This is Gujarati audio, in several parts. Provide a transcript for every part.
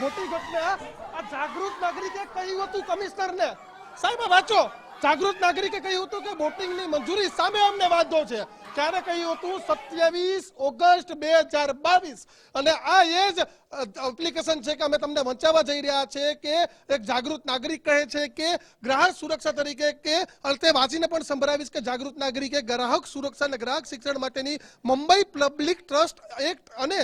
મોટી ઘટના. આ જાગૃત નાગરિકે કહ્યું હતું કમિશનરને. સાહેબ વાંચો. જાગૃત નાગરિકે કહ્યું હતું કે બોટિંગની મંજૂરી સામે અમને વાંધો છે. ત્યારે કહ્યું હતું, સત્યાવીસ ઓગસ્ટ બે હજાર બાવીસ. અને આ એ જ એપ્લિકેશન છે કે અમે તમને વંચાવવા જઈ રહ્યા છે કે એક જાગૃત નાગરિક કહે છે કે ગ્રાહક સુરક્ષા તરીકે કે અંતે વાંચીને પણ સંભળાવીશ કે જાગૃત નાગરિકે ગ્રાહક સુરક્ષા અને ગ્રાહક શિક્ષણ માટેની મુંબઈ પબ્લિક ટ્રસ્ટ એક્ટ અને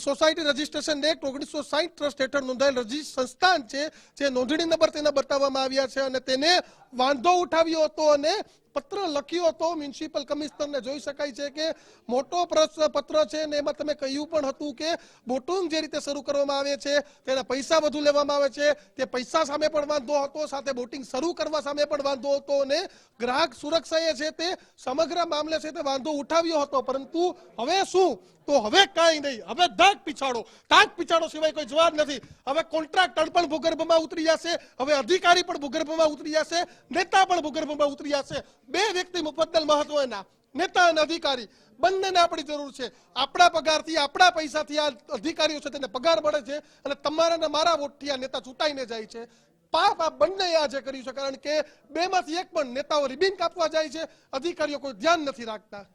સોસાયટી રજિસ્ટ્રેશન એક્ટ ઓગણીસો સાહીઠ ટ્રસ્ટ હેઠળ નોંધાયેલ રજી સંસ્થાન છે, જે નોંધણી નંબર તેના બતાવવામાં આવ્યા છે અને તેને વાંધો ઉઠાવ્યો હતો અને પત્ર લખ્યો હતો મ્યુનિસિપલ કમિશનરને જોઈ શકાય છે કે મોટો પત્ર છે ને એમાં તમે કહ્યું પણ હતું કે બોટુંગ જે રીતે શરૂ કરવામાં આવે છે, તેના પૈસા વધુ લેવામાં આવે છે, તે પૈસા સામે પણ વાંધો હતો, સાથે બોટિંગ શરૂ કરવા સામે પણ વાંધો હતો અને ગ્રાહક સુરક્ષાએ છે તે સમગ્ર મામલે છે તે વાંધો ઉઠાવ્યો હતો. પરંતુ હવે શું? તો હવે કાંઈ નહીં. હવે ધાક પીછાડો. ધાક પીછાડો સિવાય કોઈ જવાબ નથી. હવે કોન્ટ્રાક્ટર પણ ભૂગર્ભમાં ઉતરી જશે. હવે અધિકારી પણ ભૂગર્ભમાં ઉતરી જશે. નેતા પણ ભૂગર્ભમાં ઉતરી જશે. બે વ્યક્તિ મુકદ્દલ મહત્વના નેતા અને અધિકારી. બંનેને આપણી જરૂર છે. આપણા પગારથી, આપણા પૈસાથી આ અધિકારીઓ છે તેને પગાર મળે છે અને તમારા ને મારા વોટથી આ નેતા ચૂંટાઈને જાય છે. પાપ આ બંને આજે કર્યું છે. કારણ કે બેમાંથી એક પણ નેતાઓ રિબિન કાપવા જાય છે. અધિકારીઓ કોઈ ધ્યાન નથી રાખતા.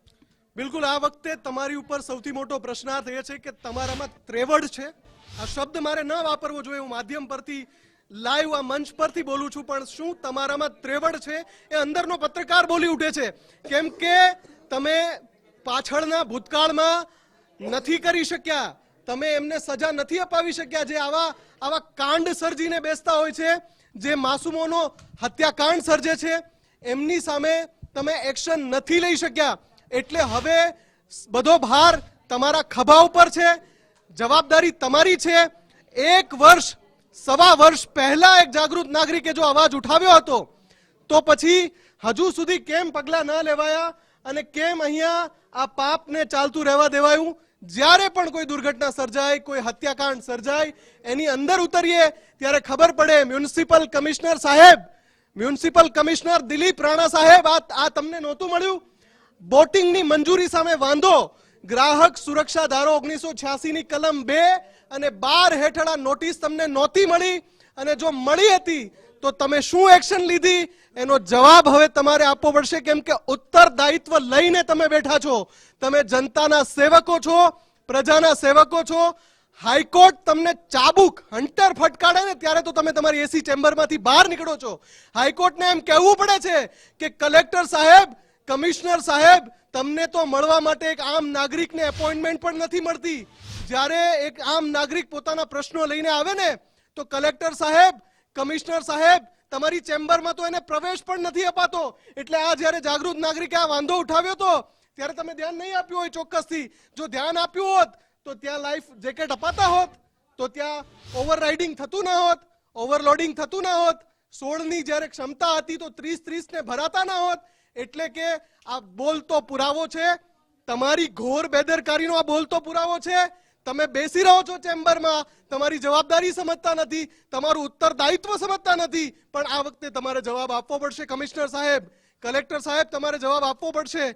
બિલકુલ, આ વખતે તમારી ઉપર સૌથી મોટો પ્રશ્નાર્થ એ છે કે તમારામાં ત્રેવડ છે. આ શબ્દ મારે ન વાપરવો જોઈએ, હું માધ્યમ પરથી લાઈવ આ મંચ પરથી બોલું છું, પણ શું તમારામાં ત્રેવડ છે? એ અંદરનો પત્રકાર બોલી ઉઠે છે. કેમ કે તમે પાછળના ભૂતકાળમાં નથી કરી શક્યા. તમે એમને સજા નથી અપાવી શક્યા જે આવા આવા કાંડ સર્જીને બેસતા હોય છે, જે માસૂમોનો હત્યાકાંડ સર્જે છે. એમની સામે તમે એક્શન નથી લઈ શક્યા. એટલે હવે બધો ભાર તમારા ખભા ઉપર છે, જવાબદારી તમારી છે. એક વર્ષ, સવા વર્ષ પહેલા એક જાગૃત નાગરિકે જો અવાજ ઉઠાવ્યો હતો, તો પછી હજુ સુધી કેમ પગલાં ન લેવાયા અને કેમ અહીંયા આ પાપને ચાલતું રહેવા દેવાયું? જ્યારે પણ કોઈ દુર્ઘટના સર્જાય, કોઈ હત્યાકાંડ સર્જાય, એની અંદર ઉતરીએ, ત્યારે ખબર પડે મ્યુનિસિપલ કમિશનર સાહેબ, મ્યુનિસિપલ કમિશનર દિલીપ રાણા સાહેબ, આ તમને નહોતું મળ્યું? બોટિંગની મંજૂરી સામે વાંધો. ગ્રાહક સુરક્ષા ધારો ઓગણીસો ની કલમ બે અને બાર હેઠળ આ નોટિસ તમને નહોતી મળી અને જો મળી હતી તો તમે શું એક્શન લીધી? એનો જવાબ હવે તમારે આપવો પડશે કેમ કે ઉત્તરદાયિત્વ લઈને તમે બેઠા છો. તમે જનતાના સેવકો છો, પ્રજાના સેવકો છો. હાઈકોર્ટ તમને ચાબુક હંટર ફટકાડે ને ત્યારે તો તમે તમારી એસી ચેમ્બરમાંથી બહાર નીકળો છો. હાઈકોર્ટને એમ કહેવું પડે છે કે કલેક્ટર સાહેબ કમિશનર સાહેબ, તમને તો મળવા માટે એક આમ નાગરિકને એપોઇન્ટમેન્ટ પણ નથી મળતી. જ્યારે એક આમ નાગરિક પોતાના પ્રશ્નો લઈને આવે ને, તો કલેક્ટર સાહેબ, કમિશનર સાહેબ, તમારી ચેમ્બરમાં તો એને પ્રવેશ પણ નથી અપાતો. એટલે આ જ્યારે જાગૃત નાગરિકે આ વાંધો ઉઠાવ્યો હતો ત્યારે તમે ધ્યાન નહીં આપ્યું હોય ચોક્કસથી. જો ધ્યાન આપ્યું હોત, તો ત્યાં લાઈફ જેકેટ અપાતા હોત, તો ત્યાં ઓવરરાઇડિંગ થતું ના હોત ઓવરલોડિંગ થતું ના હોત. સોળની જ્યારે ક્ષમતા હતી તો ત્રીસ ત્રીસને ભરાતા ના હોત. એટલે કે આ બોલતો પુરાવો છે, તમારી ઘોર બેદરકારીનો આ બોલતો પુરાવો છે, તમે બેસી રહો છો ચેમ્બરમાં, તમારી જવાબદારી સમજતા નથી, તમારું ઉત્તરદાયિત્વ સમજતા નથી, પણ આ વખતે તમારે જવાબ આપવો પડશે, કમિશનર સાહેબ. કલેક્ટર સાહેબ, તમારે જવાબ આપવો પડશે.